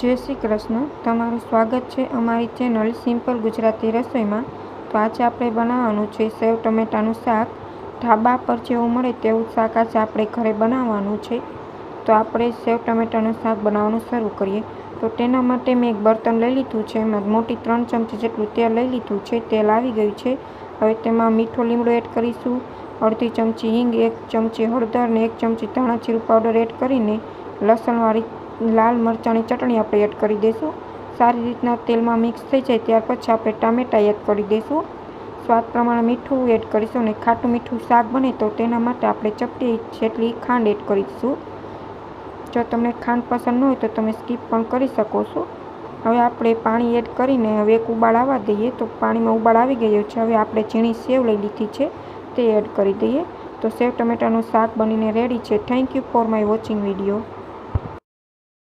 જય શ્રી કૃષ્ણ. તમારું સ્વાગત છે અમારી ચેનલ સિમ્પલ ગુજરાતી રસોઈમાં. તો આજે આપણે બનાવવાનું છે સેવ ટમેટાનું શાક. ઢાબા પર જેવું મળે તેવું શાક આજે આપણે ઘરે બનાવવાનું છે. તો આપણે સેવ ટમેટાનું શાક બનાવવાનું શરૂ કરીએ. તો તેના માટે મેં એક બર્તન લઈ લીધું છે. એમાં મોટી ત્રણ ચમચી જેટલું તેલ લઈ લીધું છે. તેલ આવી ગયું છે. હવે તેમાં મીઠો લીમડો એડ કરીશું. અડધી ચમચી હિંગ, એક ચમચી હળદર ને એક ચમચી ધાણા જીરું પાવડર એડ કરીને લસણવાળી લાલ મરચાંની ચટણી આપણે એડ કરી દઈશું. સારી રીતના તેલમાં મિક્સ થઈ જાય ત્યાર પછી આપણે ટામેટાં એડ કરી દઈશું. સ્વાદ પ્રમાણે મીઠું એડ કરીશું અને ખાટું મીઠું શાક બને તો તેના માટે આપણે ચપટી જેટલી ખાંડ એડ કરીશું જો તમને ખાંડ પસંદ ન હોય તો તમે સ્કીપ પણ કરી શકો છો. હવે આપણે પાણી એડ કરીને હવે એક ઉબાળ આવવા દઈએ તો પાણીમાં ઉબાળ આવી ગયો છે. હવે આપણે ઝીણી સેવ લઈ લીધી છે તે એડ કરી દઈએ. તો સેવ ટમેટાનું શાક બનીને રેડી છે. Thank you for my watching video